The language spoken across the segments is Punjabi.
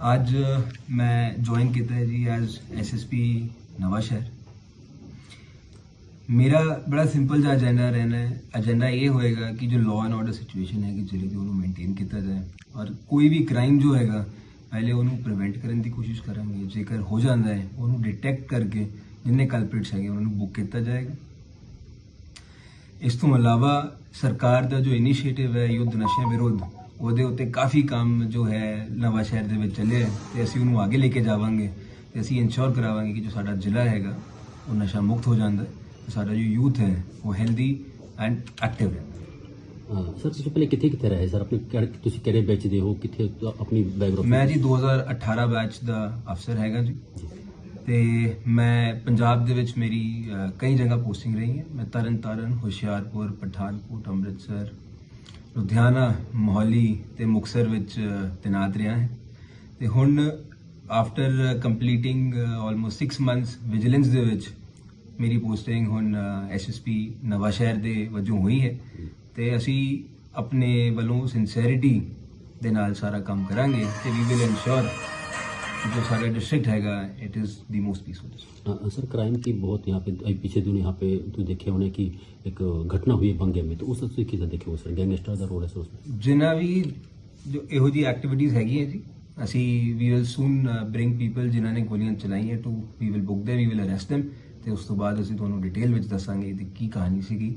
ਅੱਜ ਮੈਂ ਜੁਆਇਨ ਕੀਤਾ ਹੈ ਜੀ ਐਜ਼ ਐਸਐਸਪੀ ਨਵਾਂ ਸ਼ਹਿਰ ਮੇਰਾ ਬੜਾ ਸਿੰਪਲ ਜਿਹਾ ਏਜੰਡਾ ਰਹਿਣਾ ਹੈ। ਏਜੰਡਾ ਇਹ ਹੋਏਗਾ ਕਿ ਜੋ ਲਾਅ ਐਂਡ ਆਰਡਰ ਸਿਚੁਏਸ਼ਨ ਹੈ ਕਿ ਜਿਹੜੀ ਕਿ ਉਹਨੂੰ ਮੇਨਟੇਨ ਕੀਤਾ ਜਾਏ। ਔਰ ਕੋਈ ਵੀ ਕ੍ਰਾਈਮ ਜੋ ਹੈਗਾ, ਪਹਿਲੇ ਉਹਨੂੰ ਪ੍ਰੀਵੈਂਟ ਕਰਨ ਦੀ ਕੋਸ਼ਿਸ਼ ਕਰਾਂਗੇ। ਜੇਕਰ ਹੋ ਜਾਂਦਾ ਹੈ, ਉਹਨੂੰ ਡਿਟੈਕਟ ਕਰਕੇ ਜਿੰਨੇ ਕਲਪ੍ਰਿਟਸ ਹੈਗੇ, ਉਹਨਾਂ ਨੂੰ ਬੁੱਕ ਕੀਤਾ ਜਾਏਗਾ। ਇਸ ਤੋਂ ਇਲਾਵਾ ਸਰਕਾਰ ਦਾ ਜੋ ਇਨੀਸ਼ੀਏਟਿਵ ਹੈ, ਯੁੱਧ ਨਸ਼ਿਆਂ ਵਿਰੁੱਧ ਉਹਦੇ ਉੱਤੇ ਕਾਫੀ ਕੰਮ ਜੋ ਹੈ ਨਵਾਂ ਸ਼ਹਿਰ ਦੇ ਵਿੱਚ ਚੱਲਿਆ ਹੈ ਤੇ ਅਸੀਂ ਉਹਨੂੰ ਅੱਗੇ ਲੈ ਕੇ ਜਾਵਾਂਗੇ ਤੇ ਅਸੀਂ ਇਨਸ਼ੋਰ ਕਰਾਵਾਂਗੇ ਕਿ ਜੋ ਸਾਡਾ ਜ਼ਿਲ੍ਹਾ ਹੈਗਾ ਉਹ ਨਸ਼ਾ ਮੁਕਤ ਹੋ ਜਾਂਦਾ ਹੈ। ਤੇ ਸਾਡਾ ਜੋ ਯੂਥ ਹੈ ਉਹ ਹੈਲਦੀ ਐਂਡ ਐਕਟਿਵ ਹੈ। ਹਾਂ ਸਰ ਤੁਸੀਂ ਪਹਿਲੇ ਕਿੱਥੇ ਕਿੱਥੇ ਰਹੇ ਸਰ? ਆਪਣੇ ਕਿਹੜੇ- ਤੁਸੀਂ ਕਿਹੜੇ ਬੈਚ ਦੇ ਹੋ? ਕਿੱਥੇ ਆਪਣੀ ਬੈਕਗ੍ਰਾਉਂਡ ਮੈਂ ਜੀ 2018 ਬੈਚ ਦਾ ਅਫਸਰ ਹੈਗਾ ਜੀ। ਤੇ ਮੈਂ ਪੰਜਾਬ ਦੇ ਵਿੱਚ ਮੇਰੀ ਅ, ਕਈ ਜਗ੍ਹਾ ਪੋਸਟਿੰਗ ਰਹੀ ਹੈ ਮੈਂ ਤਰਨ ਤਾਰਨ ਹੁਸ਼ਿਆਰਪੁਰ ਪਠਾਨਕੋਟ ਅੰਮ੍ਰਿਤਸਰ ਲੁਧਿਆਣਾ ਮੋਹਾਲੀ ਤੇ ਮੁਕਸਰ ਵਿੱਚ ਅ, ਤੈਨਾਤ ਰਿਹਾ ਹੈ। ਤੇ ਹੁਣ after completing almost 6 months vigilance ਦੇ ਵਿੱਚ ਮੇਰੀ ਪੋਸਟਿੰਗ ਹੁਣ ਐਸਐਸਪੀ ਨਵਾਂ ਸ਼ਹਿਰ ਦੇ ਵਜੋਂ ਹੋਈ ਹੈ। ਤੇ ਅਸੀਂ ਆਪਣੇ ਵੱਲੋਂ ਸਿੰਸੈਰਿਟੀ ਦੇ ਨਾਲ ਸਾਰਾ ਕੰਮ ਕਰਾਂਗੇ ਤੇ ਵੀ ਵਿਲ ਇਨਸ਼ੋਰ जो सारा डिस्ट्रिक्ट हैगा it is the most peaceful district sir crime की बहुत यहाँ पे पीछे दिन यहाँ पे तो देखे होने की एक घटना हुई बंगे में तो ਉਸ सबसे ਕਿਦਾਂ ਦੇਖਿਓ ਸਰ ਗੈਂਗਸਟਰ ਦਾ ਰੋਲ ਹੈ ਸਰ ਉਸमें ਜਿੰਨਾ ਵੀ ਜੋ ਇਹੋ ਜੀ ਐਕਟੀਵਿਟੀਜ਼ ਹੈਗੀਆਂ ਜੀ ਅਸੀਂ we will soon bring people ਜਿਨ੍ਹਾਂ ਨੇ ਗੋਲੀਆਂ ਚਲਾਈਆਂ to we will book them we will arrest them ਤੇ ਉਸ ਤੋਂ ਬਾਅਦ ਅਸੀਂ ਤੁਹਾਨੂੰ ਡਿਟੇਲ ਵਿੱਚ ਦੱਸਾਂਗੇ ਕਿ ਕੀ ਕਹਾਣੀ ਸੀਗੀ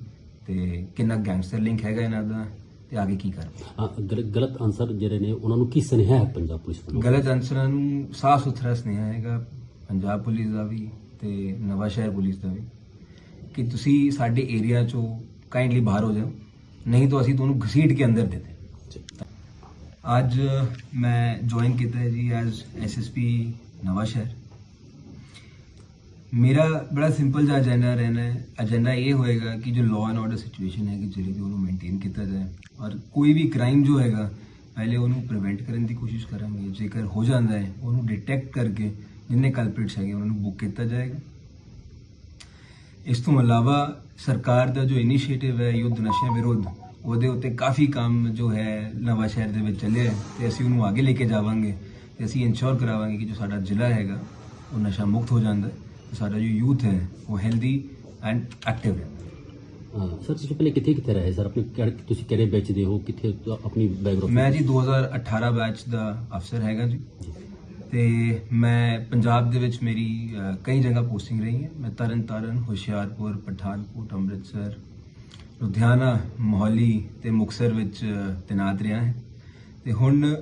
ਤੇ ਕਿੰਨਾ ਗੈਂਗਸਟਰ ਲਿੰਕ ਹੈਗਾ ਇਹਨਾਂ ਦਾ ਤੇ ਅੱਗੇ ਕੀ ਗਲ- ਗਲਤ ਆਨਸਰ ਜਿਹੜੇ ਨੇ ਉਹਨਾਂ ਨੂੰ ਕੀ ਸੁਨੇਹਾ ਹੈ ਪੰਜਾਬ ਪੁਲਿਸ ਵੱਲੋਂ? ਗਲਤ ਅਨਸਰਾਂ ਨੂੰ ਸਾਫ਼ ਸੁਥਰਾ ਸੁਨੇਹਾ ਹੈਗਾ ਪੰਜਾਬ ਪੁਲਿਸ ਦਾ ਵੀ ਤੇ ਨਵਾਂ ਸ਼ਹਿਰ ਪੁਲਿਸ ਦਾ ਵੀ ਕਿ ਤੁਸੀਂ ਸਾਡੇ ਏਰੀਆ ਚੋਂ ਕਾਈਂਡਲੀ ਬਾਹਰ ਹੋ ਜਾਓ ਨਹੀਂ ਤਾਂ ਅਸੀਂ ਤੁਹਾਨੂੰ ਘਸੀਟ ਕੇ ਅੰਦਰ ਦੇ ਦੇ ਅੱਜ ਮੈਂ ਜੁਆਇਨ ਕੀਤਾ ਹੈ ਜੀ ਐਜ਼ ਐਸਐਸਪੀ ਨਵਾਂ ਸ਼ਹਿਰ ਮੇਰਾ ਬੜਾ ਸਿੰਪਲ ਜਿਹਾ ਏਜੰਡਾ ਰਹਿਣਾ ਹੈ। ਏਜੰਡਾ ਇਹ ਹੋਏਗਾ ਕਿ ਜੋ ਲਾਅ ਐਂਡ ਆਰਡਰ ਸਿਚੁਏਸ਼ਨ ਹੈ, ਕਿ ਜਿਹੜੀ ਦੀ ਉਹਨੂੰ ਮੇਨਟੇਨ ਕੀਤਾ ਜਾਏ ਔਰ ਕੋਈ ਵੀ ਕ੍ਰਾਈਮ ਜੋ ਹੈਗਾ, ਪਹਿਲੇ ਉਹਨੂੰ ਪ੍ਰੀਵੈਂਟ ਕਰਨ ਦੀ ਕੋਸ਼ਿਸ਼ ਕਰਾਂਗੇ। ਜੇਕਰ ਹੋ ਜਾਂਦਾ ਹੈ, ਉਹਨੂੰ ਡਿਟੈਕਟ ਕਰਕੇ ਜਿੰਨੇ ਕਲਪ੍ਰਿਟਸ ਹੈਗੇ, ਉਹਨਾਂ ਨੂੰ ਬੁੱਕ ਕੀਤਾ ਜਾਏਗਾ। ਇਸ ਤੋਂ ਇਲਾਵਾ ਸਰਕਾਰ ਦਾ ਜੋ ਇਨੀਸ਼ੀਏਟਿਵ ਹੈ, ਯੁੱਧ ਨਸ਼ਿਆਂ ਵਿਰੁੱਧ, ਉਹਦੇ ਉੱਤੇ ਕਾਫੀ ਕੰਮ ਜੋ ਹੈ, ਨਵਾਂ ਸ਼ਹਿਰ ਦੇ ਵਿੱਚ ਚੱਲਿਆ ਹੈ ਤੇ ਅਸੀਂ ਉਹਨੂੰ ਅੱਗੇ ਲੈ ਕੇ ਜਾਵਾਂਗੇ ਤੇ ਅਸੀਂ ਇਨਸ਼ੋਰ ਕਰਾਵਾਂਗੇ ਕਿ ਜੋ ਸਾਡਾ ਜ਼ਿਲ੍ਹਾ ਹੈਗਾ, ਉਹ ਨਸ਼ਾ ਮੁਕਤ ਹੋ ਜਾਂਦਾ ਹੈ। ਤੇ ਸਾਡਾ ਜੋ ਯੂਥ ਹੈ ਉਹ ਹੈਲਦੀ ਐਂਡ ਐਕਟਿਵ ਹੈ। ਸਰ ਤੁਸੀਂ ਪਹਿਲੇ ਕਿੱਥੇ ਕਿੱਥੇ ਰਹੇ ਸਰ? ਆਪਣੇ ਕਿਹੜੇ- ਤੁਸੀਂ ਕਿਹੜੇ ਬੈਚ ਦੇ ਹੋ? ਕਿੱਥੇ ਆਪਣੀ ਬੈਕਗ੍ਰਾਉਂਡ ਮੈਂ ਜੀ 2018 ਬੈਚ ਦਾ ਅਫਸਰ ਹੈਗਾ ਜੀ। ਤੇ ਮੈਂ ਪੰਜਾਬ ਦੇ ਵਿੱਚ ਮੇਰੀ ਅ, ਕਈ ਜਗ੍ਹਾ ਪੋਸਟਿੰਗ ਰਹੀ ਹੈ। ਮੈਂ ਤਰਨ ਤਾਰਨ ਹੁਸ਼ਿਆਰਪੁਰ ਪਠਾਨਕੋਟ ਅੰਮ੍ਰਿਤਸਰ ਲੁਧਿਆਣਾ ਮੋਹਾਲੀ ਤੇ ਮੁਕਸਰ ਵਿੱਚ ਅ, ਤੈਨਾਤ ਰਿਹਾ ਹਾਂ। ਤੇ ਹੁਣ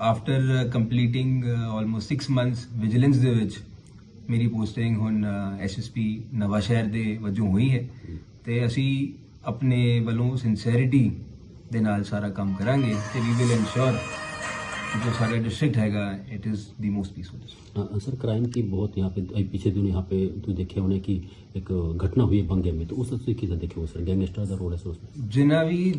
after completing almost 6 months vigilance ਦੇ ਵਿੱਚ ਮੇਰੀ ਪੋਸਟਿੰਗ ਹੁਣ ਐਸਐਸਪੀ ਨਵਾਂ ਸ਼ਹਿਰ ਦੇ ਵਜੋਂ ਹੋਈ ਹੈ। ਤੇ ਅਸੀਂ ਆਪਣੇ ਵੱਲੋਂ ਸਿੰਸੈਰਿਟੀ ਦੇ ਨਾਲ ਸਾਰਾ ਕੰਮ ਕਰਾਂਗੇ ਤੇ ਵੀ ਵਿਲ ਇਨਸ਼ੋਰ ਜੋ सारा ਡਿਸਟ੍ਰਿਕਟ ਹੈਗਾ it is the most peaceful sir crime की बहुत यहाँ पे पिछले दिन यहाँ पे तू देखे होने की एक घटना हुई बंगे में तो उस सबसे किस देखे हो सर ਗੈਂਗਸਟਰ ਦਾ ਰੋਲ ਹੈ ਸੋ ਜਿਨ੍ਹਾਂ ਵੀ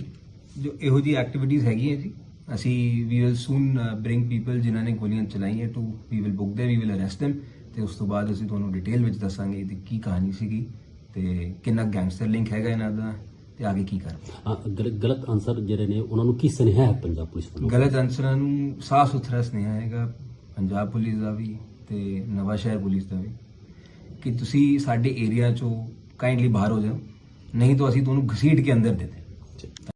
ਜੋ ਇਹੋ ਜੀ ਐਕਟੀਵਿਟੀਜ਼ ਹੈਗੀਆਂ ਜੀ ਅਸੀਂ we will soon bring people ਜਿਨ੍ਹਾਂ ਨੇ ਗੋਲੀਆਂ ਚਲਾਈਆਂ ਟੂ ਵੀ ਵਿਲ ਬੁੱਕ ਦੇ ਵੀ ਵਿਲ ਅਰੈਸਟ them ਤੇ ਉਸ ਤੋਂ ਬਾਅਦ ਅਸੀਂ ਤੁਹਾਨੂੰ ਡਿਟੇਲ ਵਿੱਚ ਦੱਸਾਂਗੇ ਇਹਦੀ ਕੀ ਕਹਾਣੀ ਸੀਗੀ ਤੇ ਕਿੰਨਾ ਗੈਂਗਸਟਰ ਲਿੰਕ ਹੈਗਾ ਇਹਨਾਂ ਦਾ ਤੇ ਅੱਗੇ ਕੀ ਗਲ- ਗਲਤ ਆਨਸਰ ਜਿਹੜੇ ਨੇ ਉਹਨਾਂ ਨੂੰ ਕੀ ਸੁਨੇਹਾ ਹੈ ਪੰਜਾਬ ਪੁਲਿਸ ਵੱਲੋਂ? ਗਲਤ ਅਨਸਰਾਂ ਨੂੰ ਸਾਫ਼ ਸੁਥਰਾ ਸੁਨੇਹਾ ਹੈਗਾ ਪੰਜਾਬ ਪੁਲਿਸ ਦਾ ਵੀ ਤੇ ਨਵਾਂ ਸ਼ਹਿਰ ਪੁਲਿਸ ਦਾ ਵੀ ਕਿ ਤੁਸੀਂ ਸਾਡੇ ਏਰੀਆ ਚੋਂ ਕਾਈਂਡਲੀ ਬਾਹਰ ਹੋ ਜਾਓ ਨਹੀਂ ਤਾਂ ਅਸੀਂ ਤੁਹਾਨੂੰ ਘਸੀਟ ਕੇ ਅੰਦਰ ਦੇ ਦੇ